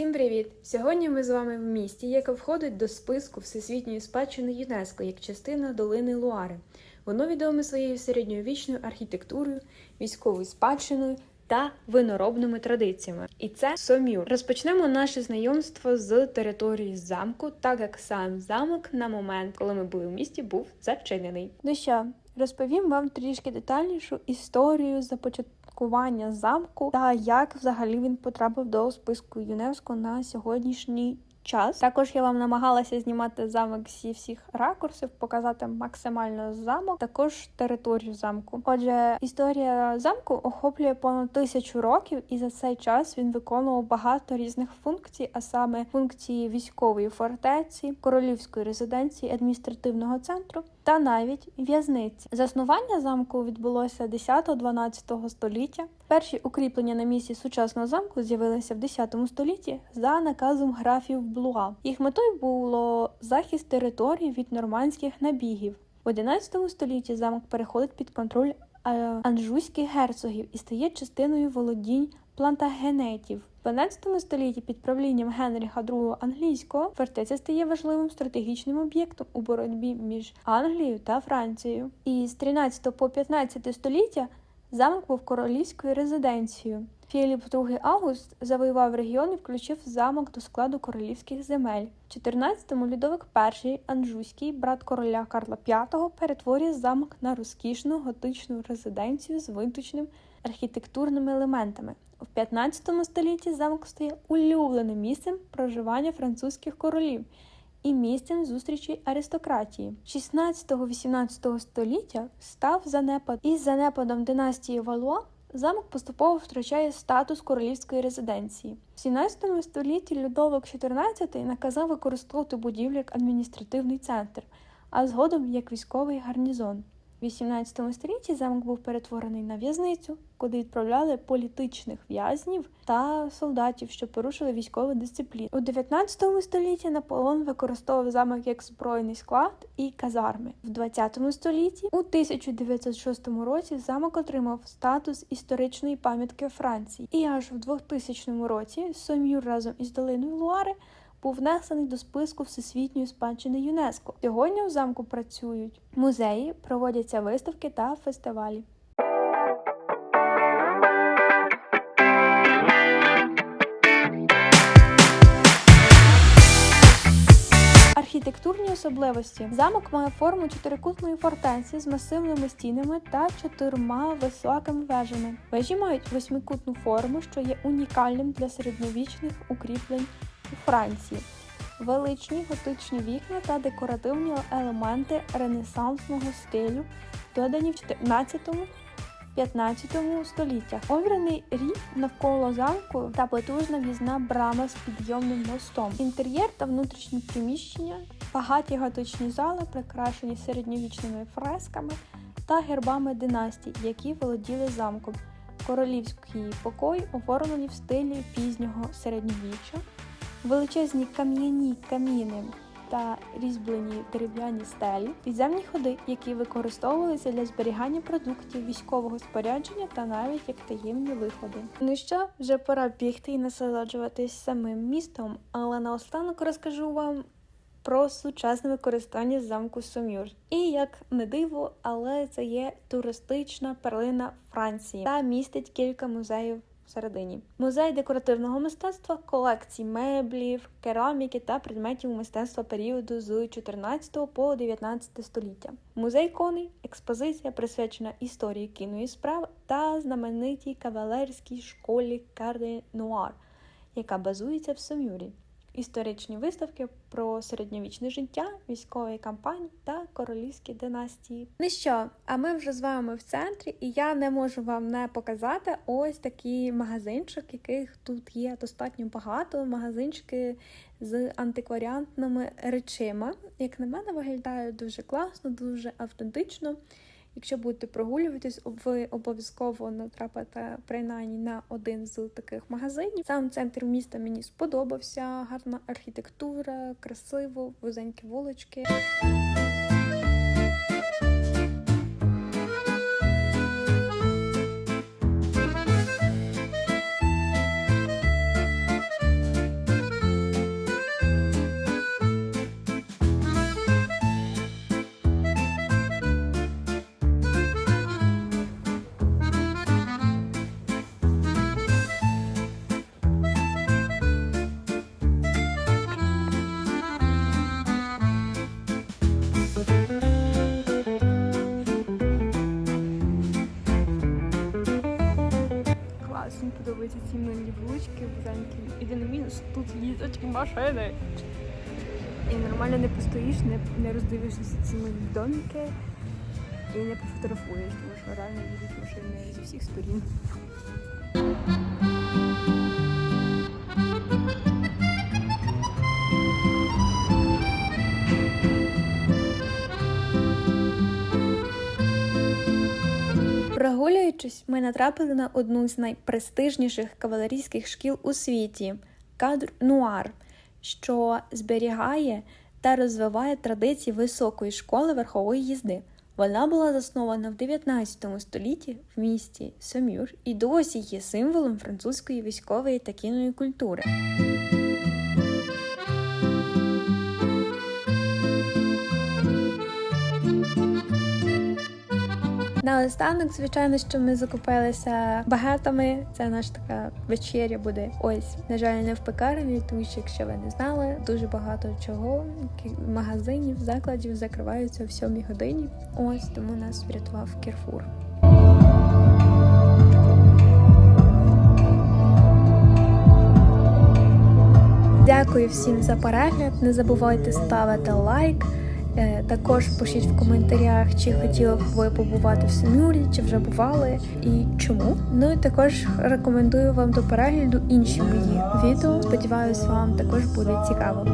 Всім привіт! Сьогодні ми з вами в місті, яке входить до списку Всесвітньої спадщини ЮНЕСКО як частина долини Луари. Воно відоме своєю середньовічною архітектурою, військовою спадщиною та виноробними традиціями. І це Сомюр. Розпочнемо наше знайомство з території замку, так як сам замок на момент, коли ми були в місті, був зачинений. Ну що, розповім вам трішки детальнішу історію започаткування замку та як взагалі він потрапив до списку ЮНЕСКО на сьогоднішній час. Також я вам намагалася знімати замок зі всіх ракурсів, показати максимально замок, також територію замку. Отже, історія замку охоплює понад тисячу років, і за цей час він виконував багато різних функцій, а саме функції військової фортеці, королівської резиденції, адміністративного центру. Та навіть в'язниці. Заснування замку відбулося 10-12 століття. Перші укріплення на місці сучасного замку з'явилися в 10 столітті за наказом графів Блуа. Їх метою було захист території від нормандських набігів. В 11 столітті замок переходить під контроль е, анжуйських герцогів і стає частиною володінь плантагенетів. В 12 столітті під правлінням Генріха II англійського фортеця стає важливим стратегічним об'єктом у боротьбі між Англією та Францією. І з 13 по 15 століття замок був королівською резиденцією. Філіп II Август завоював регіон і включив замок до складу королівських земель. В 14-му Людовик І Анжуйський, брат короля Карла V, перетворює замок на розкішну готичну резиденцію з виточним архітектурними елементами. В 15 столітті замок стає улюбленим місцем проживання французьких королів і місцем зустрічі аристократії. 16-18 століття став занепад із занепадом династії Валуа. Замок поступово втрачає статус королівської резиденції. В 17 столітті Людовик XIV наказав використовувати будівлю як адміністративний центр, а згодом як військовий гарнізон. В 18 столітті замок був перетворений на в'язницю, куди відправляли політичних в'язнів та солдатів, що порушили військову дисципліну. У 19 столітті Наполеон використовував замок як збройний склад і казарми. В 20 столітті, у 1906 році, замок отримав статус історичної пам'ятки Франції, і аж в 2000 році Сомюр разом із долиною Луари був внесений до списку всесвітньої спадщини ЮНЕСКО. Сьогодні у замку працюють музеї, проводяться виставки та фестивалі. Архітектурні особливості замок має форму чотирикутної фортеці з масивними стінами та чотирма високими вежами. Вежі мають восьмикутну форму, що є унікальним для середньовічних укріплень у Франції. Величні готичні вікна та декоративні елементи ренесансного стилю, додані в 14-15 століттях. Обраний рік навколо замку та потужна в'їзна брама з підйомним мостом. Інтер'єр та внутрішні приміщення, багаті готичні зали, прикрашені середньовічними фресками та гербами династій, які володіли замком. Королівський покой оформлені в стилі пізнього середньовіччя величезні кам'яні каміни та різьблені дерев'яні стелі, підземні ходи, які використовувалися для зберігання продуктів військового спорядження та навіть як таємні виходи. Ну що, вже пора бігти і насолоджуватись самим містом, але наостанок розкажу вам. Про сучасне використання замку Сомюр. І як не диво, але це є туристична перлина Франції та містить кілька музеїв всередині. Музей декоративного мистецтва, колекцій меблів, кераміки та предметів мистецтва періоду з 14 по 19 століття. Музей коней, експозиція присвячена історії кіної справи та знаменитій кавалерській школі Карденуар, яка базується в Сомюрі. Історичні виставки про середньовічне життя, військові кампанії та королівські династії. Ну що, а ми вже з вами в центрі, і я не можу вам не показати ось такий магазинчик, яких тут є достатньо багато. Магазинчики з антикваріантними речима. Як на мене, виглядає дуже класно, дуже автентично. Якщо будете прогулюватись, ви обов'язково натрапите принаймні на один з таких магазинів. Сам центр міста мені сподобався, гарна архітектура, красиво, вузенькі вулички. Тут їздять машини. І нормально не постоїш, не, не роздивишся ці домики і не пофотографуєш, тому що реально їдуть машини зі всіх сторін. Прогулюючись, ми натрапили на одну з найпрестижніших кавалерійських шкіл у світі кадр Нуар, що зберігає та розвиває традиції високої школи верхової їзди. Вона була заснована в 19 столітті в місті Сомюр і досі є символом французької військової та кіної культури. Наостанок, звичайно, що ми закупилися багетами. Це наша така вечеря буде. Ось, на жаль, не в пекарні, тому що якщо ви не знали, дуже багато чого магазинів, закладів закриваються в сьомій годині. Ось тому нас врятував Кірфур. Дякую всім за перегляд. Не забувайте ставити лайк. Е, Також пишіть в коментарях, чи хотіли б ви побувати в Семюрі, чи вже бували і чому. Ну і також рекомендую вам до перегляду інші мої відео. Сподіваюсь, вам також буде цікаво.